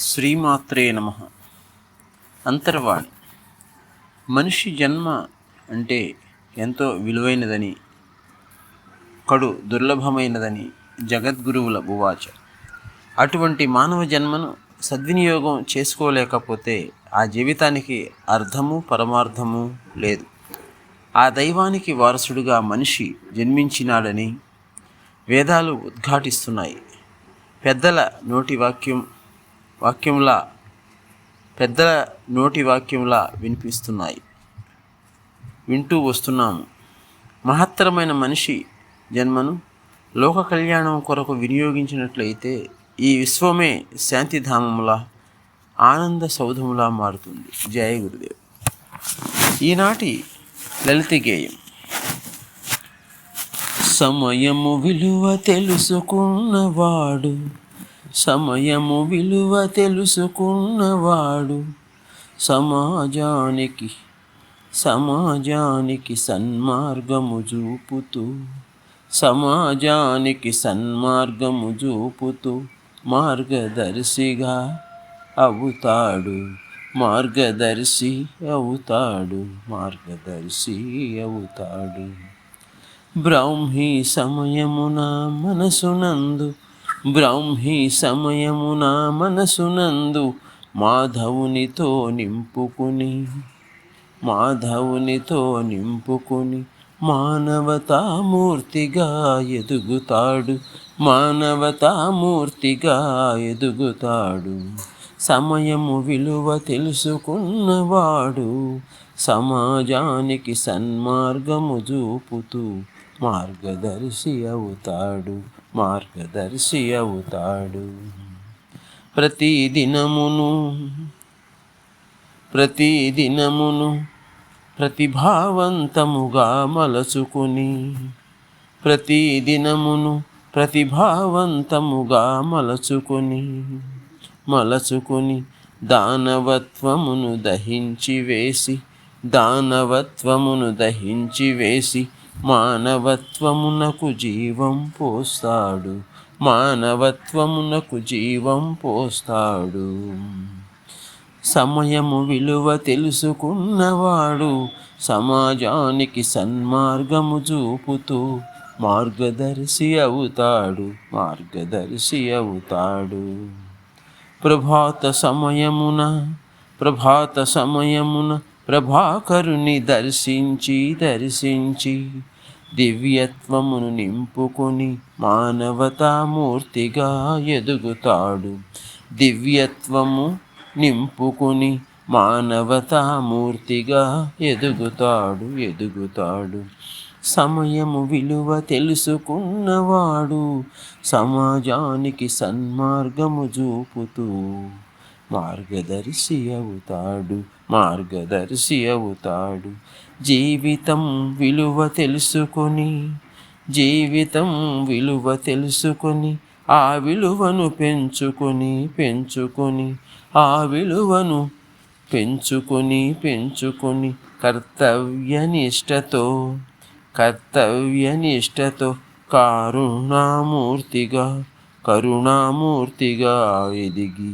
శ్రీమాత్రే నమ. అంతర్వాణి. మనిషి జన్మ అంటే ఎంతో విలువైనదని కడు దుర్లభమైనదని జగద్గురువుల భువాచ అటువంటి మానవ జన్మను సద్వినియోగం చేసుకోలేకపోతే ఆ జీవితానికి అర్థము పరమార్థము లేదు. ఆ దైవానికి వారసుడుగా మనిషి జన్మించినాడని వేదాలు ఉద్ఘాటిస్తున్నాయి. పెద్దల నోటి వాక్యం వాక్యంలా పెద్దల నోటి వాక్యంలా వినిపిస్తున్నాయి. వింటూ వస్తున్నాము. మహత్తరమైన మనిషి జన్మను లోక కళ్యాణం కొరకు వినియోగించినట్లయితే ఈ విశ్వమే శాంతిధామములా ఆనంద సౌధములా మారుతుంది. జయ గురుదేవ్. ఈనాటి లలిత గేయం. సమయము విలువ తెలుసుకున్నవాడు సమయము విలువ తెలుసుకున్నవాడు సమాజానికి సమాజానికి సన్మార్గము చూపుతూ సమాజానికి సన్మార్గము చూపుతూ మార్గదర్శిగా అవుతాడు. మార్గదర్శి అవుతాడు మార్గదర్శి అవుతాడు. బ్రాహ్మీ సమయమున మనసునందు బ్రాహ్మీ సమయమున మనసునందు మాధవునితో నింపుకుని మాధవునితో నింపుకుని మానవతామూర్తిగా ఎదుగుతాడు మానవతామూర్తిగా ఎదుగుతాడు. సమయము విలువ తెలుసుకున్నవాడు సమాజానికి సన్మార్గము చూపుతూ మార్గదర్శి అవుతాడు. మార్గదర్శి అవుతాడు. ప్రతిదినమును ప్రతిదినమును ప్రతిభావంతముగా మలచుకుని ప్రతిదినమును ప్రతిభావంతముగా మలచుకొని మలచుకొని దానవత్వమును దహించి వేసి దానవత్వమును దహించి వేసి మానవత్వమునకు జీవం పోస్తాడు. మానవత్వమునకు జీవం పోస్తాడు. సమయము విలువ తెలుసుకున్నవాడు సమాజానికి సన్మార్గము చూపుతూ మార్గదర్శి అవుతాడు మార్గదర్శి అవుతాడు. ప్రభాత సమయమున ప్రభాత సమయమున ప్రభాకరుని దర్శించి దర్శించి దివ్యత్వమును నింపుకొని మానవతామూర్తిగా ఎదుగుతాడు. దివ్యత్వము నింపుకొని మానవతామూర్తిగా ఎదుగుతాడు ఎదుగుతాడు. సమయము విలువ తెలుసుకున్నవాడు సమాజానికి సన్మార్గము చూపుతూ మార్గదర్శి అవుతాడు మార్గదర్శి అవుతాడు. జీవితం విలువ తెలుసుకొని జీవితం విలువ తెలుసుకొని ఆ విలువను పెంచుకొని పెంచుకొని ఆ విలువను పెంచుకొని పెంచుకొని కర్తవ్యనిష్టతో కర్తవ్యనిష్టతో కారుణామూర్తిగా కరుణామూర్తిగా ఎదిగి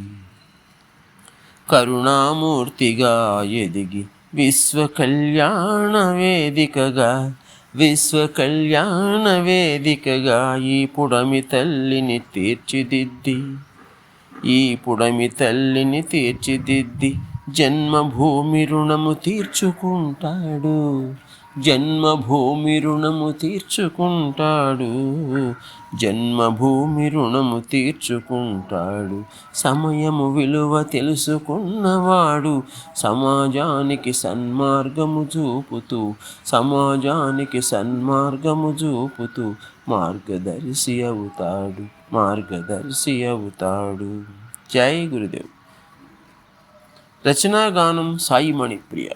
కరుణామూర్తిగా ఎదిగి విశ్వ కళ్యాణ వేదికగా విశ్వ కళ్యాణ వేదికగా ఈ పుడమి తల్లిని తీర్చిదిద్ది. ఈ పుడమి తల్లిని తీర్చిదిద్ది జన్మభూమి రుణము తీర్చుకుంటాడు. జన్మభూమి రుణము తీర్చుకుంటాడు. జన్మభూమి రుణము తీర్చుకుంటాడు. సమయము విలువ తెలుసుకున్నవాడు సమాజానికి సన్మార్గము చూపుతూ సమాజానికి సన్మార్గము చూపుతూ మార్గదర్శి అవుతాడు మార్గదర్శి అవుతాడు. జై గురుదేవ్. రచనాగానం సాయి మణిప్రియ.